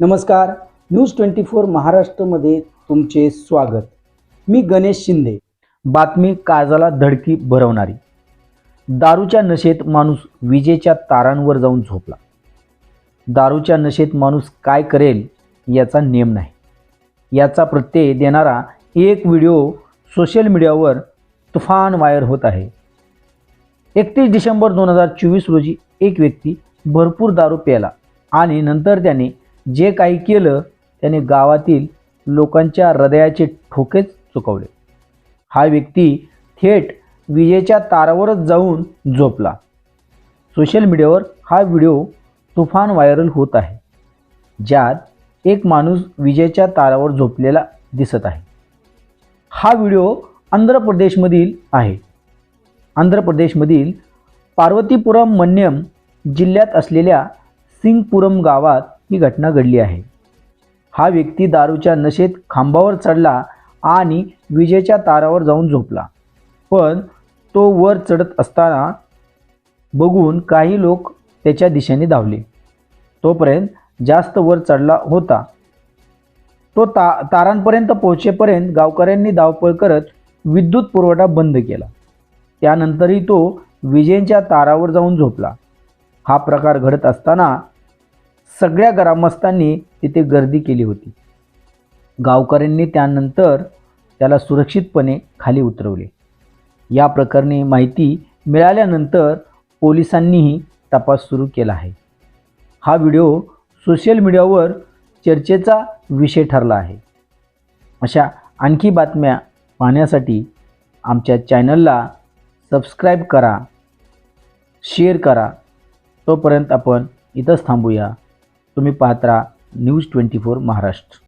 नमस्कार. News twenty four महाराष्ट्रमध्ये तुमचे स्वागत. मी गणेश शिंदे. बातमी काळजाला धडकी भरवणारी. दारूच्या नशेत माणूस विजेच्या तारांवर जाऊन झोपला. दारूच्या नशेत माणूस काय करेल याचा नियम नाही. याचा प्रत्यय देणारा एक व्हिडिओ सोशल मीडियावर तुफान वायर होत आहे. एकतीस डिसेंबर दोन हजार चोवीस रोजी एक व्यक्ती भरपूर दारू प्याला आणि नंतर त्याने जे काही केलं त्याने गावातील लोकांच्या हृदयाचे ठोकेच चुकवले. हा व्यक्ती थेट विजेच्या तारावरच जाऊन झोपला. सोशल मीडियावर हा व्हिडिओ तुफान व्हायरल होत आहे ज्यात एक माणूस विजेच्या तारावर झोपलेला दिसत आहे. हा व्हिडिओ आंध्र प्रदेशमधील आहे. आंध्र प्रदेशमधील पार्वतीपुरम मन्यम जिल्ह्यात असलेल्या सिंगपुरम गावात ही घटना घडली आहे. हा व्यक्ती दारूच्या नशेत खांबावर चढला आणि विजेच्या तारावर जाऊन झोपला. पण तो वर चढत असताना बघून काही लोक त्याच्या दिशेने धावले. तोपर्यंत जास्त वर चढला होता. तो ता तारांपर्यंत पोहोचेपर्यंत गावकऱ्यांनी धावपळ करत विद्युत पुरवठा बंद केला. त्यानंतरही तो विजेच्या तारावर जाऊन झोपला. हा प्रकार घडत असताना सगळ्या ग्रामस्थांनी तिथे गर्दी केली होती. गावकऱ्यांनी त्यानंतर त्याला सुरक्षितपणे खाली उतरवले. या प्रकरणी माहिती मिळाल्यानंतर पोलिसांनीही तपास सुरू केला आहे. हा व्हिडिओ सोशल मीडियावर चर्चेचा विषय ठरला आहे. अशा आणखी बातम्या पाहण्यासाठी आमच्या चॅनलला सबस्क्राईब करा शेअर करा. तोपर्यंत आपण इथंच थांबूया. तुम्ही पात्रा न्यूज ट्वेंटी फोर महाराष्ट्र.